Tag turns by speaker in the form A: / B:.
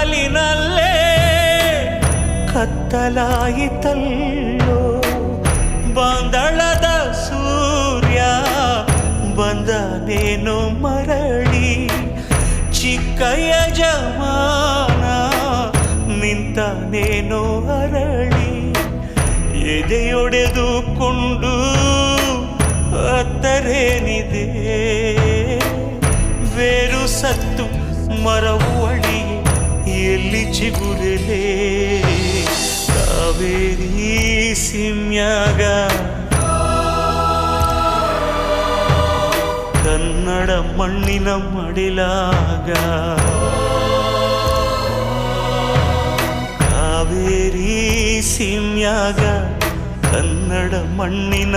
A: ಹಾಡು ಹಗಲಿನಲ್ಲೇ ಕತ್ತಲಾಯಿತಲ್ಲೋ ಬಂದಳದ ಸೂರ್ಯ ಬಂದನೇನು ಮರಳಿ. ಚಿಕ್ಕ ಜಮಾನ ನಿಂತನೇನೋ ಅರಳಿ. ಎದೆಯೊಡೆದುಕೊಂಡು ಅತ್ತರೇನಿದೆ. ಬೇರು ಸತ್ತು ಮರವು ಅಳಿ ಎಲ್ಲಿ ಚಿಗುರಲೆ ಕಾವೇರಿ ಸಿಮ್ಯಾಗ ಕನ್ನಡ ಮಣ್ಣಿನ ಮಡಿಲಾಗ ಕಾವೇರಿ ಸಿಮ್ಯಾಗ ಕನ್ನಡ ಮಣ್ಣಿನ